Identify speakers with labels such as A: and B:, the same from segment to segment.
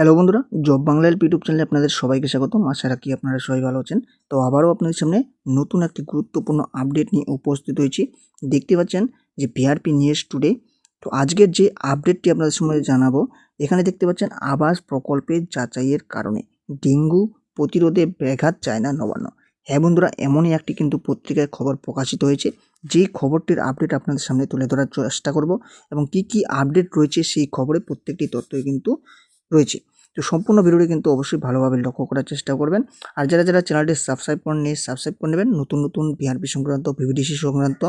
A: Hello বন্ধুরা job Bangla LP YouTube চ্যানেলে আপনাদের সবাইকে স্বাগতম। আশা রাখি আপনারা সবাই ভালো আছেন। তো আবারও আপনাদের সামনে নতুন একটি গুরুত্বপূর্ণ আপডেট নিয়ে উপস্থিত হয়েছি। দেখতে পাচ্ছেন যে ভিআরপি নিউজ টুডে তো আজকের যে আপডেটটি আপনাদের সামনে জানাব, এখানে দেখতে পাচ্ছেন আবাস প্রকল্পের যাচাইয়ের কারণে ডেঙ্গু প্রতিরোধে ব্যাঘাত চায় না নবান্ন। হ্যাঁ বন্ধুরা, এমনই একটি কিন্তু পত্রিকায় খবর প্রকাশিত হয়েছে। যেই খবরটির আপডেট আপনাদের সামনে তুলে ধরার চেষ্টা করব এবং কি কি আপডেট রয়েছে সেই খবরে প্রত্যেকটি তথ্যই কিন্তু রয়েছে। তো সম্পূর্ণ ভিডিওটি কিন্তু অবশ্যই ভালোভাবে লক্ষ্য করার চেষ্টা করবেন। আর যারা যারা চ্যানেলটি সাবস্ক্রাইব করেন নিয়ে সাবস্ক্রাইব করে নেবেন। নতুন নতুন বিআরপি সংক্রান্ত ভিভিডিসি সংক্রান্ত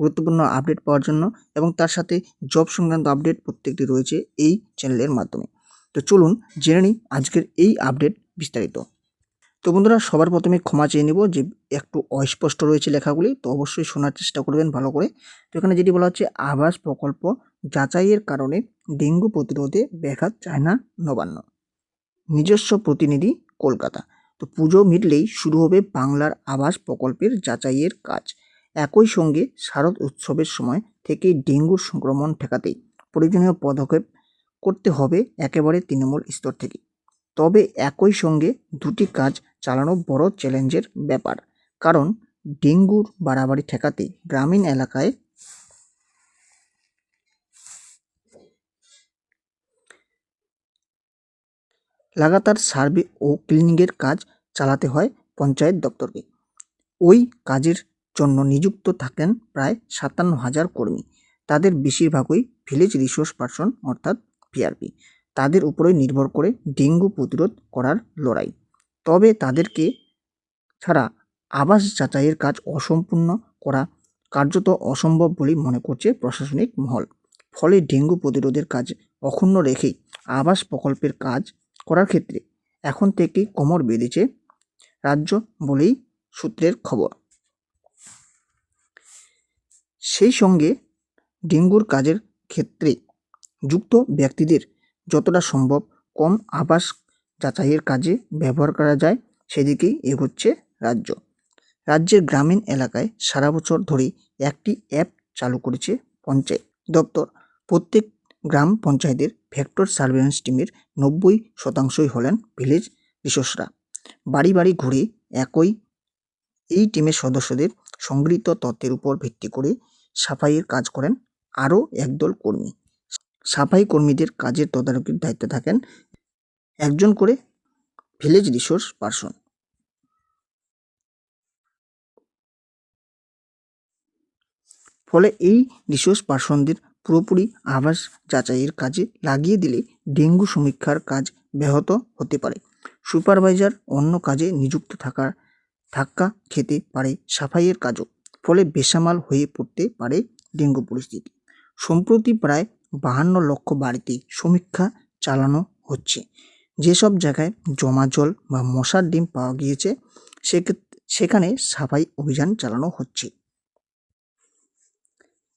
A: গুরুত্বপূর্ণ আপডেট পাওয়ার জন্য এবং তার সাথে জব সংক্রান্ত আপডেট প্রত্যেকটি রয়েছে এই চ্যানেলের মাধ্যমে। তো চলুন জেনে নিই আজকের এই আপডেট বিস্তারিত। তো বন্ধুরা, সবার প্রথমে ক্ষমা চেয়ে নেব যে একটু অস্পষ্ট রয়েছে লেখাগুলি, তো অবশ্যই শোনার চেষ্টা করবেন ভালো করে। তো এখানে যেটি বলা হচ্ছে আবাস প্রকল্প যাচাইয়ের কারণে ডেঙ্গু প্রতিরোধে ব্যাঘাত চায় না নবান্ন। নিজস্ব প্রতিনিধি, কলকাতা। তো পুজো মিটলেই শুরু হবে বাংলার আবাস প্রকল্পের যাচাইয়ের কাজ। একই সঙ্গে শারদ উৎসবের সময় থেকেই ডেঙ্গুর সংক্রমণ ঠেকাতে প্রয়োজনীয় পদক্ষেপ করতে হবে একেবারে তৃণমূল স্তর থেকে। তবে একই সঙ্গে দুটি কাজ চালানো বড় চ্যালেঞ্জের ব্যাপার। কারণ ডেঙ্গুর বাড়াবাড়ি ঠেকাতে গ্রামীণ এলাকায় লাগাতার সার্ভে ও ক্লিনিংয়ের কাজ চালাতে হয় পঞ্চায়েত দপ্তরকে। ওই কাজের জন্য নিযুক্ত থাকেন প্রায় সাতান্ন হাজার কর্মী। তাদের বেশিরভাগই ভিলেজ রিসোর্স পার্সন অর্থাৎ পিআরপি তাদের উপরেই নির্ভর করে ডেঙ্গু প্রতিরোধ করার লড়াই। তবে তাদেরকে ছাড়া আবাস যাচাইয়ের কাজ অসম্পূর্ণ করা কার্যত অসম্ভব বলেই মনে করছে প্রশাসনিক মহল। ফলে ডেঙ্গু প্রতিরোধের কাজ অক্ষুণ্ণ রেখেই আবাস প্রকল্পের কাজ করার ক্ষেত্রে এখন থেকেই কোমর বেঁধেছে রাজ্য বলেই সূত্রের খবর। সেই সঙ্গে ডেঙ্গুর কাজের ক্ষেত্রে যুক্ত ব্যক্তিদের যতটা সম্ভব কম আবাস যাচাইয়ের কাজে ব্যবহার করা যায়, সেদিকেই এগোচ্ছে রাজ্য। রাজ্যের গ্রামীণ এলাকায় সারা বছর ধরেই একটি অ্যাপ চালু করেছে পঞ্চায়েত দপ্তর। প্রত্যেক গ্রাম পঞ্চায়েতের ভেক্টর সার্ভেলেন্স টিমের নব্বই শতাংশই হলেন ভিলেজ রিসোর্সরা। বাড়ি বাড়ি ঘুরে একই এই টিমের সদস্যদের সংগৃহীত তথ্যের উপর ভিত্তি করে সাফাইয়ের কাজ করেন আরও একদল কর্মী। সাফাই কর্মীদের কাজের তদারকির দায়িত্বে থাকেন একজন করে ভিলেজ রিসোর্স পারসন ফলে এই রিসোর্স পার্সনদের পুরোপুরি আবাস যাচাইয়ের কাজে লাগিয়ে দিলে ডেঙ্গু সমীক্ষার কাজ ব্যাহত হতে পারে। সুপারভাইজার অন্য কাজে নিযুক্ত থাকার ধাক্কা খেতে পারে সাফাইয়ের কাজও, ফলে বেসামাল হয়ে পড়তে পারে ডেঙ্গু পরিস্থিতি। সম্প্রতি প্রায় বাহান্ন লক্ষ বাড়িতে সমীক্ষা চালানো হচ্ছে। যেসব জায়গায় জমা জল বা মশার ডিম পাওয়া গিয়েছে সেখানে সাফাই অভিযান চালানো হচ্ছে।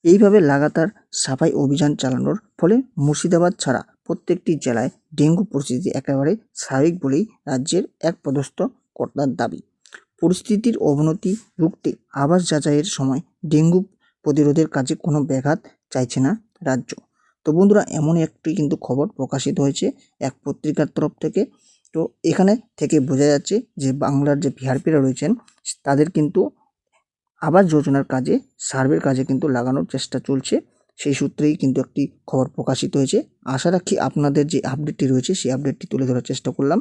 A: এইভাবে লাগাতার সাফাই অভিযান চালানোর ফলে মুর্শিদাবাদ ছাড়া প্রত্যেকটি জেলায় ডেঙ্গু পরিস্থিতি একেবারে স্বাভাবিক বলেই রাজ্যের এক পদস্থ কর্তার দাবি। পরিস্থিতির অবনতি রুখতে আবাস যাচাইয়ের সময় ডেঙ্গু প্রতিরোধের কাজে কোনো ব্যাঘাত চাইছে না রাজ্য। তো বন্ধুরা এমন একটি কিন্তু খবর প্রকাশিত হয়েছে এক পত্রিকার তরফ থেকে। তো এখানে থেকে বোঝা যাচ্ছে যে বাংলার যে ভিআরপিরা রয়েছেন, তাদের কিন্তু আবাস যোজনার কাজে, সার্ভের কাজে কিন্তু লাগানোর চেষ্টা চলছে। সেই সূত্রেই কিন্তু একটি খবর প্রকাশিত হয়েছে। আশা রাখি আপনাদের যে আপডেটটি রয়েছে, সেই আপডেটটি তুলে ধরার চেষ্টা করলাম।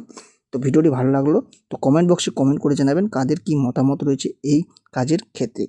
A: তো ভিডিওটি ভালো লাগল, তো কমেন্ট বক্সে কমেন্ট করে জানাবেন কাদের কি মতামত রয়েছে এই কাজের ক্ষেত্রে।